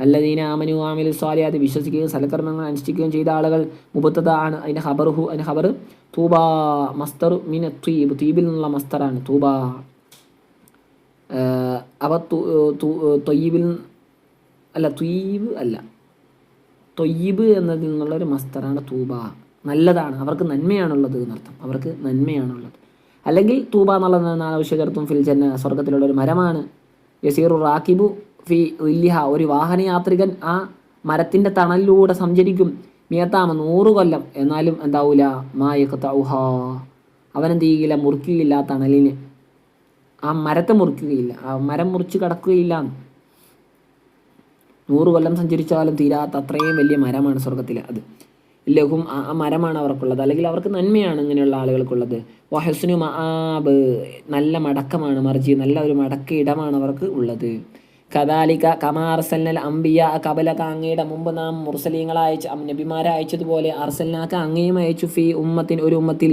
അല്ലദീന ആമനു ആമിലു സ്വാലിയാത് വിശ്വസിക്കുകയും സൽക്കർമ്മങ്ങൾ അനുഷ്ഠിക്കുകയും ചെയ്ത ആളുകൾ മുബത്തത ആണ് അതിന്റെ ഹബർഹു അതിന്റെ ഹബർ തൂബ മസ്തർ മീൻ ത്വീബ്. ത്വീബിൽ നിന്നുള്ള മസ്തറാണ് തൂബ. അവ തൊയ്യീബിൽ അല്ല ത്വീബ് അല്ല. തൊയ്യീബ് എന്നതിൽ നിന്നുള്ളൊരു മസ്തറാണ് തൂബ. നല്ലതാണ്. അവർക്ക് നന്മയാണുള്ളത് എന്നർത്ഥം. അവർക്ക് നന്മയാണുള്ളത്. അല്ലെങ്കിൽ തൂബ എന്നുള്ളത് നാവശ്യകർത്തും ഫിൽ ജന്ന സ്വർഗത്തിലുള്ള ഒരു മരമാണ്. യസീറു റാക്കിബു ഫി ഇല്ലിഹ ഒരു വാഹനയാത്രികൻ ആ മരത്തിന്റെ തണലിലൂടെ സഞ്ചരിക്കും. മിയത്താമ നൂറ് കൊല്ലം. എന്നാലും എന്താവൂല. മായക്കത്തൗഹ അവനെന്ത് ചെയ്യില്ല മുറിക്കുകയില്ല ആ തണലിന്. ആ മരത്തെ മുറിക്കുകയില്ല. ആ മരം മുറിച്ച് കടക്കുകയില്ല. നൂറ് കൊല്ലം സഞ്ചരിച്ചാലും തീരാത്ത അത്രയും വലിയ മരമാണ് സ്വർഗത്തിൽ അത്. ലഘും ആ ആ മരമാണ് അവർക്കുള്ളത്. അല്ലെങ്കിൽ അവർക്ക് നന്മയാണ് ഇങ്ങനെയുള്ള ആളുകൾക്കുള്ളത്. വഹസ്നു മആബ്. നല്ല മടക്കമാണ് മറിച്ച് നല്ല ഒരു മടക്ക ഇടമാണ് അവർക്ക് ഉള്ളത്. കദാലിക കമാർസൽ അംബിയ കബലക അങ്ങയുടെ മുമ്പ് നാം മുർസലീങ്ങളെ അയച്ച് നബിമാരെ അയച്ചതുപോലെ അർസലിനാക്ക അങ്ങയും അയച്ചു ഫി ഉമ്മത്തിൻ ഒരു ഉമ്മത്തിൽ.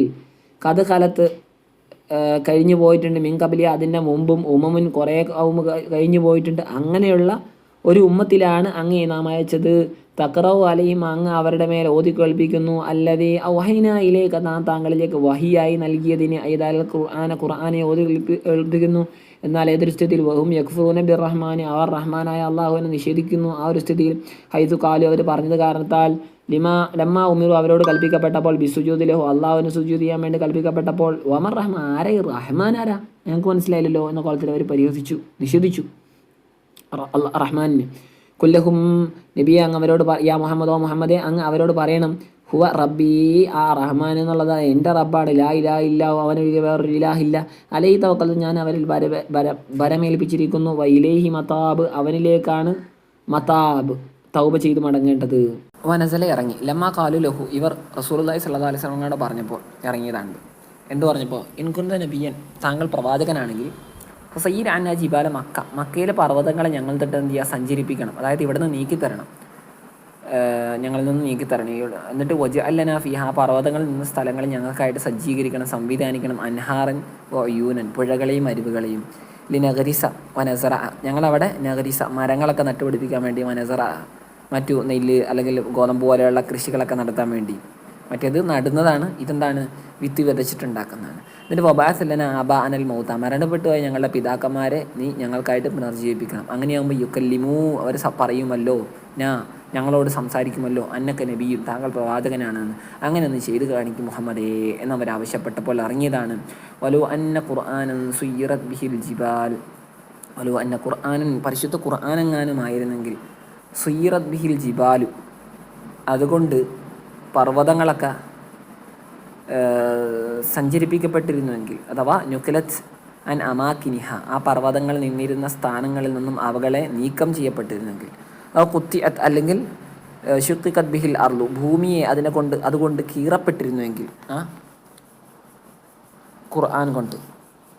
കത് കാലത്ത് കഴിഞ്ഞു പോയിട്ടുണ്ട്. മിങ്കബലി കബലി അതിന്റെ മുമ്പും ഉമമുൻ കുറേ കഴിഞ്ഞു പോയിട്ടുണ്ട്. അങ്ങനെയുള്ള ഒരു ഉമ്മത്തിലാണ് അങ്ങേ നാം അയച്ചത്. തക്രവ് അലയും അങ്ങ് അവരുടെ മേൽ ഓതിക്കേൽപ്പിക്കുന്നു അല്ലതെ വഹൈന ഇലേക്ക് നാം താങ്കളിലേക്ക് വഹിയായി നൽകിയതിന് ഏതായാലും ഖുർആാനെ ഖുർആാനെ ഓതി കേൾപ്പിക്കുന്നു എന്നാൽ ഏതൊരു സ്ഥിതിയിൽ വഹും യഖ്ഫൂന ബിർ റഹ്മാൻ അവർ റഹ്മാനായ അള്ളാഹുവിനെ നിഷേധിക്കുന്നു ആ ഒരു സ്ഥിതിയിൽ. ഹൈസു കാലു അവർ പറഞ്ഞത് കാരണത്താൽ ലിമാ ലമ്മ ഉമിറു അവരോട് കൽപ്പിക്കപ്പെട്ടപ്പോൾ ബിസുജൂദിലഹു അള്ളാഹുവിന് സുജൂദ് ചെയ്യാൻ വേണ്ടി കൽപ്പിക്കപ്പെട്ടപ്പോൾ ഒമർ റഹ്മാൻ ആരെ റഹ്മാൻ ആരാ? ഞങ്ങൾക്ക് മനസ്സിലായില്ലല്ലോ എന്ന കോലത്തിൽ അവർ പരിഹസിച്ചു നിഷേധിച്ചു. റഹ്മാനിന്. കുല്ലഹും നബിയെ അങ്ങ് അവരോട് യാ മുഹമ്മദോ മുഹമ്മദെ അങ്ങ് അവരോട് പറയണം ഹുവ റബ്ബി ആ റഹ്മാൻ എന്നുള്ളത് എന്റെ റബ്ബാണ്. ലാ ഇലാ ഇല്ല അവനൊഴികെ വേറൊരു ഇലാഹില്ല അലൈ തവക്കൽ ഞാൻ അവരിൽ വര വരമേൽപ്പിച്ചിരിക്കുന്നു. ബരമേൽപ്പിച്ചിരിക്കുന്നു വൈലേഹി മതാബ് അവനിലേക്കാണ് മതാബ് തൗബ ചെയ്ത് മടങ്ങേണ്ടത്. വനസല ഇറങ്ങി. ലമ്മ കാലു ലഹു ഇവർ റസൂലുള്ളാഹി സല്ലാ അലൈഹി സ്വലങ്ങളോട് പറഞ്ഞപ്പോൾ ഇറങ്ങിയതാണ്. എന്ത് പറഞ്ഞപ്പോൾ? ഇൻകുന്ത നബിയൻ താങ്കൾ പ്രവാചകനാണെങ്കിൽ സയ്യിദ് അന്ന ജിബാല മക്ക മക്കയിലെ പർവതങ്ങളെ ഞങ്ങൾ തൊട്ട് എന്ത് ചെയ്യുക? സഞ്ചരിപ്പിക്കണം. അതായത് ഇവിടെ നിന്ന് നീക്കിത്തരണം. ഞങ്ങളിൽ നിന്ന് നീക്കി തരണേയുള്ളു. എന്നിട്ട് വജ അല്ലന ഫിഹ പർവതങ്ങളിൽ നിന്ന് സ്ഥലങ്ങൾ ഞങ്ങൾക്കായിട്ട് സജ്ജീകരിക്കണം സംവിധാനിക്കണം. അൻഹാറൻ യൂനൻ പുഴകളെയും അരുവുകളെയും. ലി നഗരിസ വനസറ. ഞങ്ങളവിടെ നഗരിസ മരങ്ങളൊക്കെ നട്ടുപിടിപ്പിക്കാൻ വേണ്ടി വനസറ മറ്റു നെല്ല് അല്ലെങ്കിൽ ഗോതമ്പ് പോലെയുള്ള കൃഷികളൊക്കെ നടത്താൻ വേണ്ടി. മറ്റേത് നടുന്നതാണ് ഇതെന്താണ്? വിത്ത് വിതച്ചിട്ടുണ്ടാക്കുന്നതാണ്. എന്നിട്ട് വബാസല്ലന അബ അനൽ മൗത്ത. മരണപ്പെട്ടു പോയ ഞങ്ങളുടെ പിതാക്കന്മാരെ നീ ഞങ്ങൾക്കായിട്ട് പുനർജീവിപ്പിക്കണം. അങ്ങനെയാകുമ്പോൾ യുക്കല്ലിമൂ അവർ പറയുമല്ലോ ഞാ ഞങ്ങളോട് സംസാരിക്കുമല്ലോ. അന്നക്ക നബിയും താങ്കൾ പ്രവാചകനാണെന്ന്. അങ്ങനെ ഒന്ന് ചെയ്തു കാണിക്കും മുഹമ്മദേ എന്നവർ ആവശ്യപ്പെട്ടപ്പോൾ ഇറങ്ങിയതാണ്. വലു അന്ന ഖുർആാനൻ സുയ്യറത് ബിഹിൽ ജിബാൽ. വലു അന്ന ഖുർആാനൻ പരിശുദ്ധ ഖുർആാനെങ്ങാനുമായിരുന്നെങ്കിൽ സുയ്യറത് ബിഹിൽ ജിബാലു. അതുകൊണ്ട് പർവതങ്ങളൊക്കെ സഞ്ചരിപ്പിക്കപ്പെട്ടിരുന്നുവെങ്കിൽ അഥവാ ന്യൂക്ലത്ത് ആൻഡ് അമാക്കിനിഹ ആ പർവതങ്ങൾ നിന്നിരുന്ന സ്ഥാനങ്ങളിൽ നിന്നും അവകളെ നീക്കം ചെയ്യപ്പെട്ടിരുന്നെങ്കിൽ കുത്തി അത് അല്ലെങ്കിൽ ഷുക്കിക്കത് ബിഹിൽ അർലു ഭൂമിയെ അതിനെ കൊണ്ട് അതുകൊണ്ട് കീറപ്പെട്ടിരുന്നുവെങ്കിൽ ആ ഖുർആൻ കൊണ്ട്.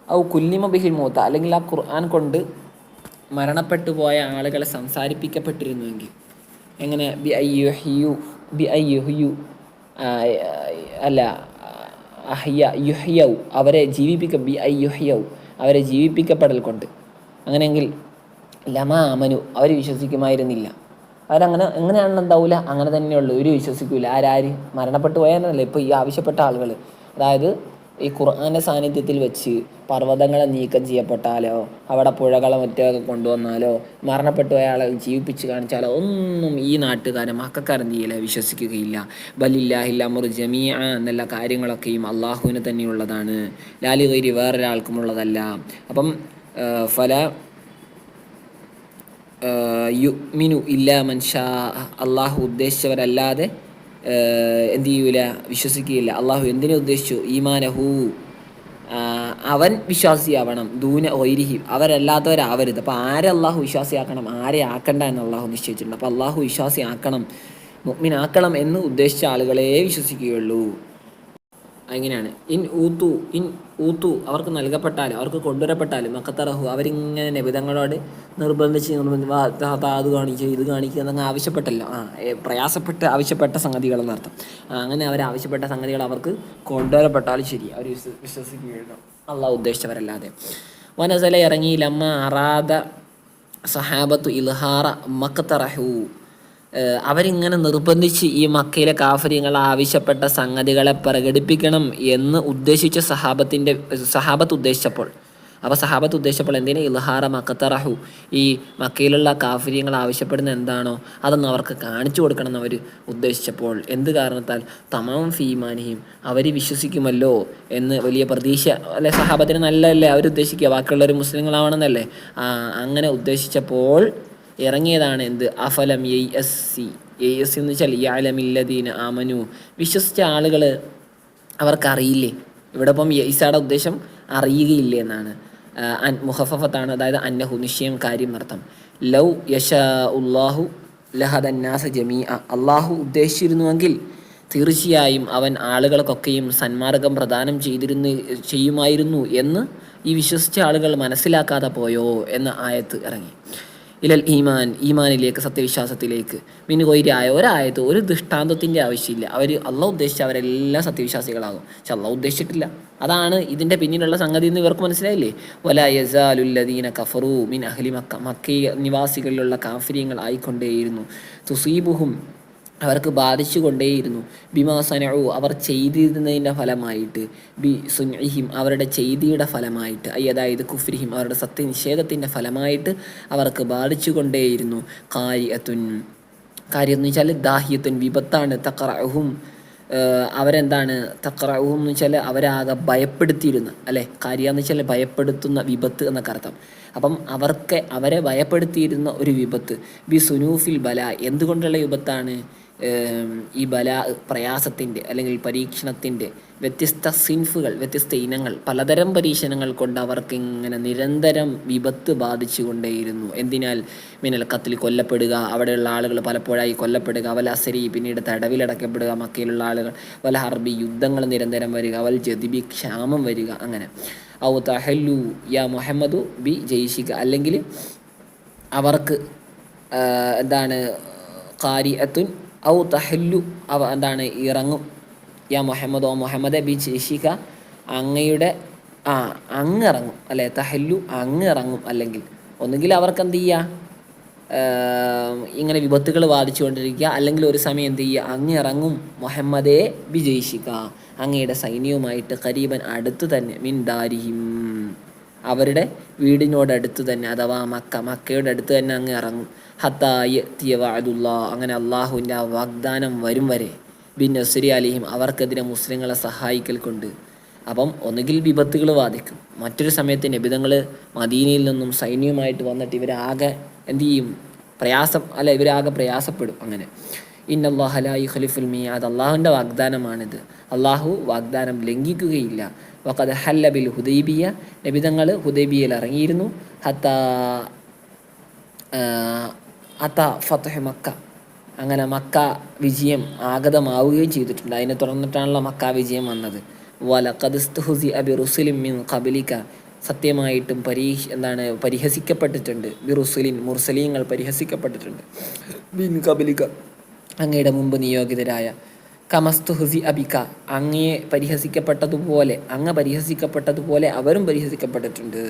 ഔ കുല്ലിമ ബിഹിൽ മൂത്ത അല്ലെങ്കിൽ ആ ഖുർആൻ കൊണ്ട് മരണപ്പെട്ടു പോയ ആളുകളെ സംസാരിപ്പിക്കപ്പെട്ടിരുന്നുവെങ്കിൽ എങ്ങനെ? ബി ഐ യു ഹിയു ബി ഐ യു ഹിയു അല്ല അഹ്യ യുഹ്യൗ അവരെ ജീവിപ്പിക്ക ബി ഐ യുഹ്യൗ അവരെ ജീവിപ്പിക്കപ്പെടൽ കൊണ്ട്. അങ്ങനെയെങ്കിൽ ലമ അമനു. അവർ വിശ്വസിക്കുമായിരുന്നില്ല. അവരങ്ങനെ എങ്ങനെയാണ് എന്താവില്ല അങ്ങനെ തന്നെയുള്ളൂ. ഒരു വിശ്വസിക്കൂല. ആരാര്? മരണപ്പെട്ടു പോയാലല്ല ഇപ്പോൾ ഈ ആവശ്യപ്പെട്ട ആളുകൾ അതായത് ഈ ഖുർആാന്റെ സാന്നിധ്യത്തിൽ വെച്ച് പർവതങ്ങളെ നീക്കം ചെയ്യപ്പെട്ടാലോ അവിടെ പുഴകളെ മറ്റൊക്കെ കൊണ്ടുവന്നാലോ മരണപ്പെട്ടു പോയ ആളെ ജീവിപ്പിച്ച് കാണിച്ചാലോ ഒന്നും ഈ നാട്ടുകാരൻ മക്കാരൻ ചെയ്യില്ല വിശ്വസിക്കുകയില്ല. ബലില്ലാഹില്ലാമുർ ജമീ എന്നുള്ള കാര്യങ്ങളൊക്കെയും അള്ളാഹുവിന് തന്നെയുള്ളതാണ്. ലാലി കൈരി വേറൊരാൾക്കും ഉള്ളതല്ല അപ്പം ഫല യുമിനു ഇല്ല മൻഷാ അള്ളാഹു ഉദ്ദേശിച്ചവരല്ലാതെ എന്തു ചെയ്യൂല വിശ്വസിക്കുകയില്ല. അള്ളാഹു എന്തിനെ ഉദ്ദേശിച്ചു? ഈമാനഹു. അവൻ വിശ്വാസിയാവണം. ദൂന ഒൈരിഹി അവരല്ലാത്തവരാവരുത്. അപ്പോൾ ആരെ അള്ളാഹു വിശ്വാസിയാക്കണം? ആരെ ആക്കണ്ട എന്ന് അള്ളാഹു നിശ്ചയിച്ചിട്ടുണ്ട്. അപ്പോൾ അള്ളാഹു വിശ്വാസിയാക്കണം. മുഗ്മിനാക്കണം എന്ന് ഉദ്ദേശിച്ച ആളുകളെ വിശ്വസിക്കുകയുള്ളൂ. അങ്ങനെയാണ് ഇൻ ഊത്തു ഇൻ ഊത്തു അവർക്ക് നൽകപ്പെട്ടാലും അവർക്ക് കൊണ്ടുവരപ്പെട്ടാലും മക്കത്തറഹു അവരിങ്ങനെ നബിതങ്ങളോട് നിർബന്ധിച്ച് നിർബന്ധിച്ച് അത് കാണിക്കുക ഇത് കാണിക്കുക എന്നങ്ങ് ആവശ്യപ്പെട്ടല്ലോ. ആ പ്രയാസപ്പെട്ട് ആവശ്യപ്പെട്ട സംഗതികൾ എന്നർത്ഥം അങ്ങനെ അവർ ആവശ്യപ്പെട്ട സംഗതികൾ അവർക്ക് കൊണ്ടുവരപ്പെട്ടാലും ശരി. അവർ വിശ്വ വിശ്വസിക്കുകയുള്ളൂ. അള്ളാഹ് ഉദ്ദേശിച്ചവരല്ലാതെ. വനസല ഇറങ്ങി ലമ്മ അറാദ സഹാബത്തു ഇൽഹാറ ഏഹ് അവരിങ്ങനെ നിർബന്ധിച്ച് ഈ മക്കയിലെ കാഫര്യങ്ങൾ ആവശ്യപ്പെട്ട സംഗതികളെ പ്രകടിപ്പിക്കണം എന്ന് ഉദ്ദേശിച്ച സഹാബത്തിന്റെ സഹാബത്ത് ഉദ്ദേശിച്ചപ്പോൾ. അപ്പോൾ സഹാബത്ത് ഉദ്ദേശിച്ചപ്പോൾ എന്തിനു? ഇൽഹാറ മക്കത്തറഹു ഈ മക്കയിലുള്ള കാഫര്യങ്ങൾ ആവശ്യപ്പെടുന്ന എന്താണോ അതൊന്നും അവർക്ക് കാണിച്ചു കൊടുക്കണം എന്ന് അവർ ഉദ്ദേശിച്ചപ്പോൾ. എന്ത് കാരണത്താൽ? തമാം ഫീമാനിയും അവർ വിശ്വസിക്കുമല്ലോ എന്ന് വലിയ പ്രതീക്ഷ അല്ലെ സഹാബത്തിന് നല്ലതല്ലേ അവർ ഉദ്ദേശിക്കുക ബാക്കിയുള്ളവർ മുസ്ലിങ്ങളാവണമെന്നല്ലേ അങ്ങനെ ഉദ്ദേശിച്ചപ്പോൾ ഇറങ്ങിയതാണ് എന്ത്? അഫലം എയ് എസ് സി. എയ് എസ് സി എന്ന് വെച്ചാൽ യാലമില്ലദീന ആമനു. വിശ്വസിച്ച ആളുകൾ അവർക്കറിയില്ലേ? ഇവിടെ ഇപ്പം ഈസയുടെ ഉദ്ദേശം അറിയുകയില്ലേ എന്നാണ്. അൻ മുഹഫഫത്താണ്. അതായത് അന്നഹു നിശ്ചയം കാര്യം അർത്ഥം ലൗ യശ ഉല്ലാഹു ലഹദന്നാസ ജമീ അള്ളാഹു ഉദ്ദേശിച്ചിരുന്നുവെങ്കിൽ തീർച്ചയായും അവൻ ആളുകൾക്കൊക്കെയും സന്മാർഗം പ്രദാനം ചെയ്തിരുന്നു ചെയ്യുമായിരുന്നു എന്ന് ഈ വിശ്വസിച്ച ആളുകൾ മനസ്സിലാക്കാതെ പോയോ എന്ന ആയത്ത് ഇറങ്ങി. ഇലൽ ഈമാൻ ഈമാനിലേക്ക് സത്യവിശ്വാസത്തിലേക്ക്. പിന്നെ കൊയ്രായ ഒരായത് ഒരു ദൃഷ്ടാന്തത്തിന്റെ ആവശ്യമില്ല. അവർ അള്ളാഹ് ഉദ്ദേശിച്ച അവരെല്ലാം സത്യവിശ്വാസികളാകും. പക്ഷെ അള്ളാഹ് ഉദ്ദേശിച്ചിട്ടില്ല. അതാണ് ഇതിന്റെ പിന്നിലുള്ള സംഗതി എന്ന് ഇവർക്ക് മനസ്സിലായില്ലേ? വല യസാലുല്ലദീന കഫറു മിൻ അഹ്ലി മക്ക മക്കീ നിവാസികളിലുള്ള കാഫര്യങ്ങൾ ആയിക്കൊണ്ടേയിരുന്നു. തുസീബുഹും അവർക്ക് ബാധിച്ചു കൊണ്ടേയിരുന്നു ബിമാ സനഉ അവർ ചെയ്തിരുന്നതിന്റെ ഫലമായിട്ട്. ബി സുൻഹിം അവരുടെ ചെയ്തിയുടെ ഫലമായിട്ട്. ഐ അതായത് കുഫ്രിഹിം അവരുടെ സത്യനിഷേധത്തിന്റെ ഫലമായിട്ട് അവർക്ക് ബാധിച്ചു കൊണ്ടേയിരുന്നു കാര്യത്തുൻ കാര്യം എന്ന് വെച്ചാൽ ദാഹ്യത്തുൻ വിപത്താണ്. തക്കറഹും അവരെന്താണ്? തക്കറഹും എന്ന് വെച്ചാൽ അവരാകെ ഭയപ്പെടുത്തിയിരുന്ന. അല്ലേ? കാര്യം എന്ന് വെച്ചാൽ ഭയപ്പെടുത്തുന്ന വിപത്ത് എന്നൊക്കെ അർത്ഥം. അപ്പം അവർക്ക് അവരെ ഭയപ്പെടുത്തിയിരുന്ന ഒരു വിപത്ത്. ബി സുനൂഫിൽ ബല എന്തുകൊണ്ടുള്ള വിപത്താണ്? ഈ ബല പ്രയാസത്തിന്റെ അല്ലെങ്കിൽ പരീക്ഷണത്തിന്റെ വ്യത്യസ്ത സിൻഫുകൾ വ്യത്യസ്ത ഇനങ്ങൾ പലതരം പരീക്ഷണങ്ങൾ കൊണ്ട് അവർക്ക് ഇങ്ങനെ നിരന്തരം വിപത്ത് ബാധിച്ചു കൊണ്ടേയിരുന്നു എന്തിനാൽ മിനൽ കത്തിൽ കൊല്ലപ്പെടുക അവിടെയുള്ള ആളുകൾ പലപ്പോഴായി കൊല്ലപ്പെടുക വല അസരി പിന്നീട് തടവിലടക്കപ്പെടുക മക്കയിലുള്ള ആളുകൾ വല ഹർബി യുദ്ധങ്ങൾ നിരന്തരം വരിക വൽ ജതിബി ക്ഷാമം വരിക അങ്ങനെ. ഔ തഹല്ലു യാ മുഹമ്മദു ബി ജയിഷിക. അല്ലെങ്കിൽ അവർക്ക് എന്താണ് കാരിയത്തുൻ ഔ തഹല്ലു അവ എന്താണ്? ഇറങ്ങും. യാ മുഹമ്മദ് ഓ മുഹമ്മദ് ബി ചേശിക അങ്ങയുടെ ആ അങ്ങിറങ്ങും. അല്ലേ? തഹല്ലു അങ്ങിറങ്ങും അല്ലെങ്കിൽ. ഒന്നുകിൽ അവർക്ക് എന്ത് ചെയ്യുക ഇങ്ങനെ വിപത്തുകൾ ബാധിച്ചുകൊണ്ടിരിക്കുക. അല്ലെങ്കിൽ ഒരു സമയം എന്ത് ചെയ്യുക? അങ്ങിറങ്ങും. മുഹമ്മദെ വിജയിക്കുക അങ്ങയുടെ സൈന്യവുമായിട്ട് കരീബൻ അടുത്ത് തന്നെ. മിൻ ദാരിഹിം. അവരുടെ വീടിനോടടുത്ത് തന്നെ അഥവാ മക്ക മക്കയുടെ അടുത്ത് തന്നെ അങ്ങ് ഇറങ്ങും. ഹത്തായ തിയവാദുല്ല അങ്ങനെ അള്ളാഹുവിന്റെ ആ വാഗ്ദാനം വരും വരെ ബിൻ നസുരി അലിഹിം അവർക്കെതിരെ മുസ്ലിങ്ങളെ സഹായിക്കൽ കൊണ്ട്. അപ്പം ഒന്നുകിൽ വിപത്തുകൾ ബാധിക്കും. മറ്റൊരു സമയത്ത് നബിതങ്ങൾ മദീനയിൽ നിന്നും സൈന്യവുമായിട്ട് വന്നിട്ട് ഇവരാകെ എന്ത് ചെയ്യും? പ്രയാസം അല്ല ഇവരാകെ പ്രയാസപ്പെടും അങ്ങനെ. ഇന്നല്ലാഹലായി ഖലിഫുൽ മിയാദ്. അള്ളാഹുവിന്റെ വാഗ്ദാനമാണിത്. അള്ളാഹു വാഗ്ദാനം ലംഘിക്കുകയില്ല. വഖദ് ഹല്ലബിൽ ഹുദൈബിയ. നബിതങ്ങൾ ഹുദൈബിയയിൽ ഇറങ്ങിയിരുന്നു. ഹത്ത അത്ത ഫത്തഹ് മക്ക. അങ്ങനെ മക്ക വിജയം ആഗതമാവുകയും ചെയ്തിട്ടുണ്ട്. അതിനെ തുടർന്നിട്ടാണല്ലോ മക്ക വിജയം വന്നത്. വലഖദ്സ്തുഹുസി അബി റുസുലിം മിൻ ഖബലിക. സത്യമായിട്ടും പരീക്ഷ എന്താണ് പരിഹസിക്കപ്പെട്ടിട്ടുണ്ട്. ബി റുസുലിൻ മുർസലീങ്ങൾ പരിഹസിക്കപ്പെട്ടിട്ടുണ്ട്. ബിൻ ഖബലിക. അങ്ങയുടെ മുമ്പ് നിയോഗിതരായ കമസ്തുഹുസി അബിക. അങ്ങയെ പരിഹസിക്കപ്പെട്ടതുപോലെ അങ്ങ് പരിഹസിക്കപ്പെട്ടതുപോലെ അവരും പരിഹസിക്കപ്പെട്ടിട്ടുണ്ട്.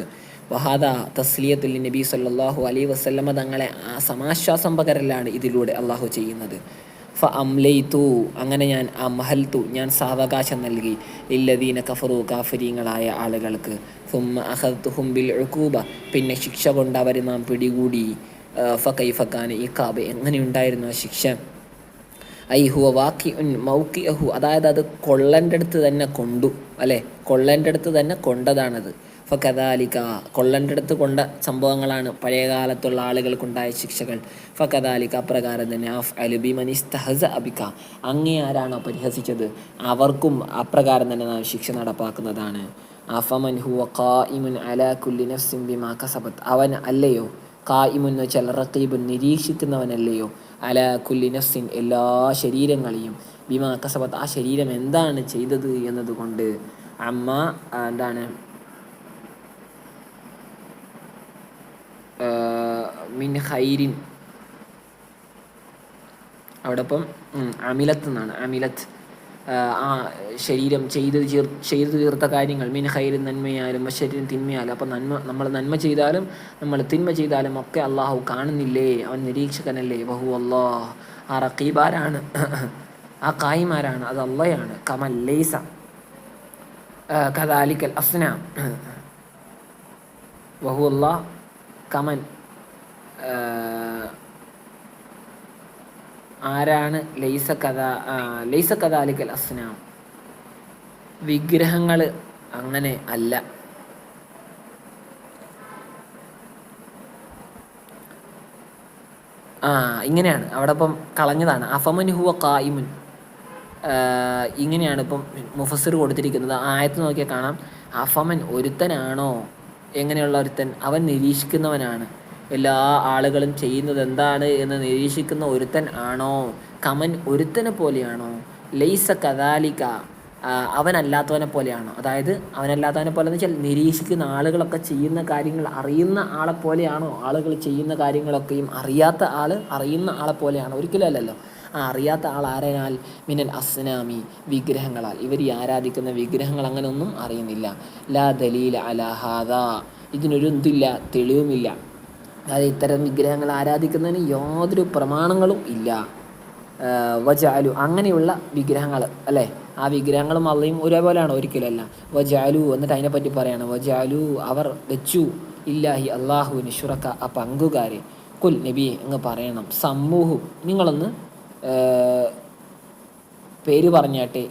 വഹാദ തസ്ലിയത്തുൽ നബി സല്ലാഹു അലൈ വസല്ലമ തങ്ങളെ ആ സമാശ്വാസം പകരലാണ് ഇതിലൂടെ അള്ളാഹു ചെയ്യുന്നത്. ഫ അംലൈത്തു അങ്ങനെ ഞാൻ അമഹൽത്തു ഞാൻ സാവകാശം നൽകി. ഇല്ലദീന കഫറു കാഫരീങ്ങളായ ആളുകൾക്ക്. ഫുമ്മ അഹത്തു ഹുംബിൽ ഉഖൂബ പിന്നെ ശിക്ഷ കൊണ്ട് നാം പിടികൂടി. ഫ കൈഫക്കാൻ ഈ കാബ് എങ്ങനെയുണ്ടായിരുന്നു ആ ശിക്ഷ? ഐ ഹുവ വാക്കി മൗക്കി അഹു അതായത് അത് കൊള്ളന്റെ അടുത്ത് തന്നെ കൊണ്ടു അല്ലേ? കൊള്ളന്റെ അടുത്ത് തന്നെ കൊണ്ടതാണത്. ഫ കഥാലിക കൊള്ളന്റെ അടുത്ത് കൊണ്ട സംഭവങ്ങളാണ് പഴയകാലത്തുള്ള ആളുകൾക്കുണ്ടായ ശിക്ഷകൾ. ഫ കഥാലിക അപ്രകാരം തന്നെ അഫ് അലുബി മനിസ്തഹസ അബിക്ക അങ്ങേ ആരാണോ പരിഹസിച്ചത്? അവർക്കും അപ്രകാരം തന്നെ നാം ശിക്ഷ നടപ്പാക്കുന്നതാണ്. അഫമൻ ഹുവ ഖായിമുൻ അല കുല്ലി നഫ്സിൻ ബിമാ കസബത്ത്. അവൻ അല്ലയോ? കായിമുൻ എന്ന് വെച്ചാൽ റക്കീബ് നിരീക്ഷിക്കുന്നവനല്ലയോ? അല കുല്ലി നഫ്സിൻ എല്ലാ ശരീരങ്ങളെയും. ബിമാ കസബത്ത് ആ ശരീരം എന്താണ് ചെയ്തത് എന്നതുകൊണ്ട് അമ്മ എന്താണ്? മിൻ ഹൈരിൻ അവിടെ ഇപ്പം ഉം, അമിലത്ത് എന്നാണ്. അമിലത്ത്. ആ ശരീരം ചെയ്ത് ചീർ ചെയ്തു തീർത്ത കാര്യങ്ങൾ മീൻ ഹൈരും നന്മയായാലും ശരീരം തിന്മയായാലും അപ്പം നന്മ നമ്മൾ നന്മ ചെയ്താലും നമ്മൾ തിന്മ ചെയ്താലും ഒക്കെ അള്ളാഹു കാണുന്നില്ലേ? അവൻ നിരീക്ഷകനല്ലേ? ബഹു അള്ളാഹ് ആ റക്കീബാരാണ് ആ കായിമാരാണ് അത് അള്ളയാണ്. കമൽ ലൈസ. കദാലിക്കൽ അസ്ന. ബഹു അള്ളാഹ് കമൻ ആരാണ് ലൈസ കഥ ലൈസ കഥാലിക്കൽ അസ്നാം? വിഗ്രഹങ്ങൾ അങ്ങനെ അല്ല. ആ ഇങ്ങനെയാണ്. അവിടെ ഇപ്പം കളഞ്ഞതാണ്. അഫമൻ ഹുവ കായിമുൻ ഇങ്ങനെയാണ് ഇപ്പം മുഫസർ കൊടുത്തിരിക്കുന്നത്. ആയത്ത് നോക്കിയാൽ കാണാം. അഫമൻ ഒരുത്തനാണോ? എങ്ങനെയുള്ള ഒരുത്തൻ? അവൻ നിരീക്ഷിക്കുന്നവനാണ്. എല്ലാ ആളുകളും ചെയ്യുന്നത് എന്താണ് എന്ന് നിരീക്ഷിക്കുന്ന ഒരുത്തൻ ആണോ? കമൻ ഒരുത്തനെ പോലെയാണോ? ലൈസ കദാലിക അവനല്ലാത്തവനെ പോലെയാണോ? അതായത് അവനല്ലാത്തവനെ പോലെ എന്ന് വെച്ചാൽ നിരീക്ഷിക്കുന്ന ആളുകളൊക്കെ ചെയ്യുന്ന കാര്യങ്ങൾ അറിയുന്ന ആളെ പോലെയാണോ? ആളുകൾ ചെയ്യുന്ന കാര്യങ്ങളൊക്കെയും അറിയാത്ത ആൾ അറിയുന്ന ആളെ പോലെയാണോ? ഒരിക്കലും അല്ലല്ലോ. ആ അറിയാത്ത ആൾ ആരനാൽ മിനൽ അസ്നാമി വിഗ്രഹങ്ങളാൽ. ഇവർ ഈ ആരാധിക്കുന്ന വിഗ്രഹങ്ങൾ അങ്ങനെയൊന്നും അറിയുന്നില്ല. ലാ ദലീല അലഹാദ ഇതിനൊരു എന്തില്ല തെളിവുമില്ല. അതായത് ഇത്തരം വിഗ്രഹങ്ങൾ ആരാധിക്കുന്നതിന് യാതൊരു പ്രമാണങ്ങളും ഇല്ല. വജാലു അങ്ങനെയുള്ള വിഗ്രഹങ്ങൾ അല്ലേ? ആ വിഗ്രഹങ്ങളും അള്ളയും ഒരേപോലെയാണ് ഒരിക്കലല്ല. വജാലു എന്നിട്ട് അതിനെപ്പറ്റി പറയാണ് വജാലു അവർ വെച്ചു. ഇല്ലാഹി അള്ളാഹുവിന് ഷുറക്ക ആ പങ്കുകാരെ. കുൽ നബി എന്ന് പറയണം. സമൂഹം നിങ്ങളൊന്ന് പേര് പറഞ്ഞാട്ടെ.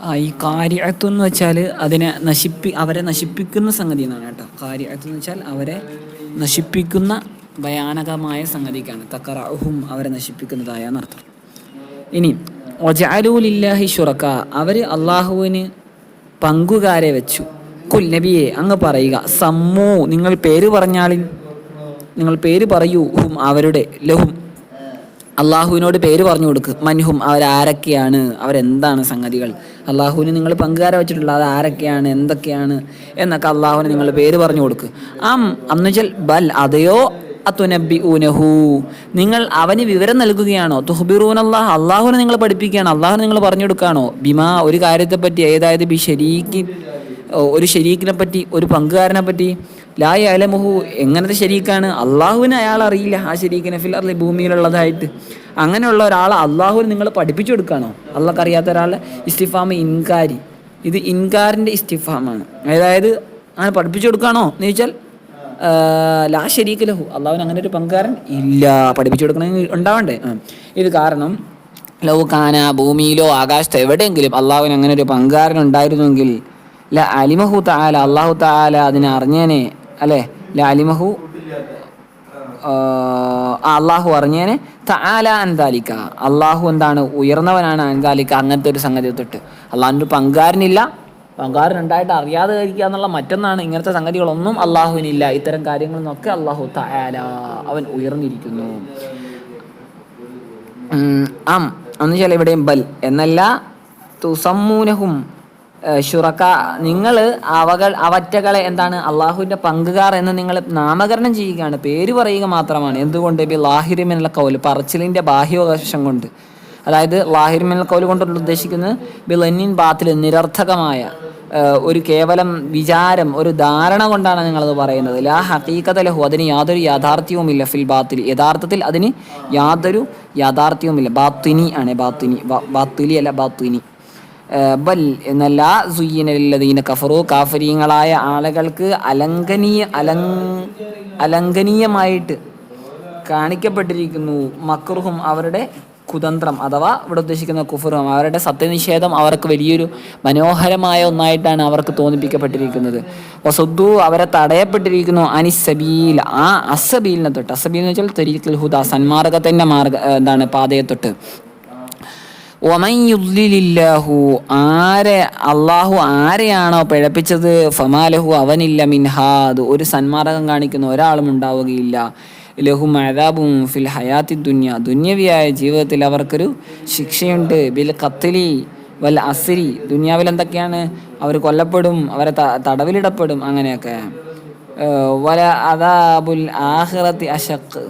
ആ ഈ കാര്യത്വം എന്ന് വെച്ചാൽ അതിനെ നശിപ്പി അവരെ നശിപ്പിക്കുന്ന സംഗതി എന്നാണ് കേട്ടോ. കാര്യത്വം എന്ന് വെച്ചാൽ അവരെ നശിപ്പിക്കുന്ന ഭയാനകമായ സംഗതിക്കാണ്. തക്കറാഹും അവരെ നശിപ്പിക്കുന്നതായ അർത്ഥം ഇനി ഒജാലൂലില്ലാഹി ഷുറക്ക അവർ അള്ളാഹുവിന് പങ്കുകാരെ വെച്ചു. കുൽ നബിയെ അങ്ങ് പറയുക സമ്മു നിങ്ങൾ പേര് പറഞ്ഞാളിൻ നിങ്ങൾ പേര് പറയൂ ഹും അവരുടെ ലഹും. അള്ളാഹുവിനോട് പേര് പറഞ്ഞു കൊടുക്കുക മൻഹും അവരാരൊക്കെയാണ് അവരെന്താണ് സംഗതികൾ? അള്ളാഹുവിന് നിങ്ങൾ പങ്കുകാരെ വെച്ചിട്ടുള്ള അത് ആരൊക്കെയാണ് എന്തൊക്കെയാണ് എന്നൊക്കെ അള്ളാഹുവിന് നിങ്ങൾ പേര് പറഞ്ഞു കൊടുക്കുക ആം അന്നുചൽ ബൽ അതയോ? അത്തുനബി ഊനഹു നിങ്ങൾ അവന് വിവരം നൽകുകയാണോ? തുഹബിറൂൻ അള്ളാഹ് അള്ളാഹുവിനെ നിങ്ങൾ പഠിപ്പിക്കുകയാണ്? അള്ളാഹുവിനെ നിങ്ങൾ പറഞ്ഞു കൊടുക്കുകയാണോ? ബിമാ ഒരു കാര്യത്തെപ്പറ്റി ഏതായത് ബി ശരീക്ക് ഒരു ശരീക്കിനെ പറ്റി ഒരു പങ്കുകാരനെ പറ്റി ലാ അലമുഹു എങ്ങനത്തെ ശരീക്കാണ്? അള്ളാഹുവിനെ അയാൾ അറിയില്ല. ആ ശരീക്കിനെ ഫിൽ അർലി ഭൂമിയിലുള്ളതായിട്ട്. അങ്ങനെയുള്ള ഒരാളെ അള്ളാഹുവിന് നിങ്ങൾ പഠിപ്പിച്ചു കൊടുക്കുകയാണോ അള്ളാഹ് അറിയാത്ത ഒരാളെ ഇസ്തിഫാമ് ഇൻകാരി. ഇത് ഇൻകാറിന്റെ ഇസ്തിഫാമാണ്. അതായത് അങ്ങനെ പഠിപ്പിച്ചു കൊടുക്കുകയാണോ എന്ന് ചോദിച്ചാൽ ലാ ശരീക്ക് ലഹു. അള്ളാഹുവിന് അങ്ങനെ ഒരു പങ്കുകാരൻ ഇല്ല. പഠിപ്പിച്ചു കൊടുക്കണമെങ്കിൽ ഉണ്ടാവണ്ടേ? ഇത് കാരണം ലവ് കാന ഭൂമിയിലോ ആകാശത്തോ എവിടെയെങ്കിലും അള്ളാഹുവിന് അങ്ങനെ ഒരു പങ്കുകാരൻ ഉണ്ടായിരുന്നെങ്കിൽ ല അലിമഹു താല അള്ളാഹു താല അതിനെ അറിഞ്ഞേനെ അല്ലേ? ലാലിമഹു അള്ളാഹു അറിഞ്ഞേനെ. താല അൻതാലിക്ക അള്ളാഹു എന്താണ്? ഉയർന്നവനാണ് അൻതാലിക്ക അങ്ങനത്തെ ഒരു സംഗതി തൊട്ട്. അള്ളാഹിന്റെ പങ്കാരനില്ല. പങ്കാരൻ ഉണ്ടായിട്ട് അറിയാതെ കഴിക്കുക എന്നുള്ള മറ്റൊന്നാണ് ഇങ്ങനത്തെ സംഗതികളൊന്നും അള്ളാഹുവിനില്ല. ഇത്തരം കാര്യങ്ങളിൽ നിന്നൊക്കെ അള്ളാഹു താല അവൻ ഉയർന്നിരിക്കുന്നു. അം എന്ന് വെച്ചാൽ ഇവിടെയും ബൽ. എന്നല്ല തുസമ്മൂനഹും ഷുറക്ക നിങ്ങൾ അവകൾ അവറ്റകളെ എന്താണ് അള്ളാഹുവിന്റെ പങ്കുകാർ എന്ന് നിങ്ങൾ നാമകരണം ചെയ്യുകയാണ്. പേര് പറയുക മാത്രമാണ്. എന്തുകൊണ്ട്? ബി ലാഹിരിമിനുള്ള കൗൽ പറച്ചിലിന്റെ ബാഹ്യവകാശം കൊണ്ട്. അതായത് ലാഹിരിമിനുള്ള കൗൽ കൊണ്ട് ഉദ്ദേശിക്കുന്നത് ബി ലന്നിൻ ബാത്തിൽ നിരർത്ഥകമായ ഒരു കേവലം വിചാരം ഒരു ധാരണ കൊണ്ടാണ് നിങ്ങളത് പറയുന്നത്. ലാ ഹക്കീക്കത ലഹു അതിന് യാതൊരു യാഥാർത്ഥ്യവുമില്ല ഫിൽ ബാത്തിൽ. യഥാർത്ഥത്തിൽ അതിന് യാതൊരു യാഥാർത്ഥ്യവുമില്ല. ബാത്തിനി ആണ് ബാത്തിനി ബാത്തുലി അല്ല ബാത്തുനി. ബൽ എന്നല്ല സുയ്യനല്ലതീന കഫറു. കാഫരീങ്ങളായ ആളുകൾക്ക് അലങ്കനീയ അലങ് അലങ്കനീയമായിട്ട് കാണിക്കപ്പെട്ടിരിക്കുന്നു മക്രുഹും അവരുടെ കുതന്ത്രം അഥവാ ഇവിടെ ഉദ്ദേശിക്കുന്ന കുഫറും. അവരുടെ സത്യനിഷേധം അവർക്ക് വലിയൊരു മനോഹരമായ ഒന്നായിട്ടാണ് അവർക്ക് തോന്നിപ്പിക്കപ്പെട്ടിരിക്കുന്നത്. വസുദ്ദു അവരെ തടയപ്പെട്ടിരിക്കുന്നു. അനിസബീൽ ആ അസബീലിനെ തൊട്ട്. അസബീൽ എന്ന് വെച്ചാൽ തെരീക്കൽ ഹുദ സന്മാർഗത്തിന്റെ മാർഗ എന്താണ് പാതയെ തൊട്ട്. ഒമയുദ്ലില്ലാഹു ആരെ അള്ളാഹു ആരെയാണോ പിഴപ്പിച്ചത്? ഫമാലഹു അവനില്ല മിൻഹാദ് ഒരു സന്മാർഗം കാണിക്കുന്ന ഒരാളും ഉണ്ടാവുകയില്ല. ലഹു അതാബും ഫിൽ ഹയാത്തി ദുന്യ. ദുന്യവിയായ ജീവിതത്തിൽ അവർക്കൊരു ശിക്ഷയുണ്ട്. ബിൽ കത്തിലി വൽ അസിരി. ദുന്യാവിൽ എന്തൊക്കെയാണ്? അവർ കൊല്ലപ്പെടും അവരെ തടവിലിടപ്പെടും അങ്ങനെയൊക്കെ. വല അതാബുൽ ആഹ്റത്തി അഷക്ക്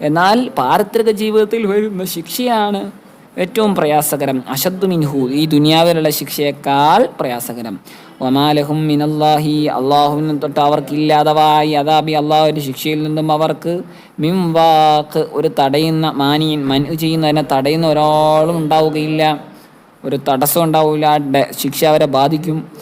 എന്നാൽ പാരിത്രിക ജീവിതത്തിൽ വരുന്ന ശിക്ഷയാണ് ഏറ്റവും പ്രയാസകരം അഷദ് മിൻഹു ഈ ദുനിയാവിലുള്ള ശിക്ഷയേക്കാൾ പ്രയാസകരം. വമാലഹും മിനല്ലാഹി അള്ളാഹു തൊട്ട് അവർക്കില്ലാതവായി അതാബി അള്ളാഹുവിന്റെ ശിക്ഷയിൽ നിന്നും അവർക്ക് മിം വാക്ക് ഒരു തടയുന്ന മാനിയൻ മനു ചെയ്യുന്നതിനെ തടയുന്ന ഒരാളും ഉണ്ടാവുകയില്ല. ഒരു തടസ്സം ഉണ്ടാവില്ല. ശിക്ഷ അവരെ ബാധിക്കും.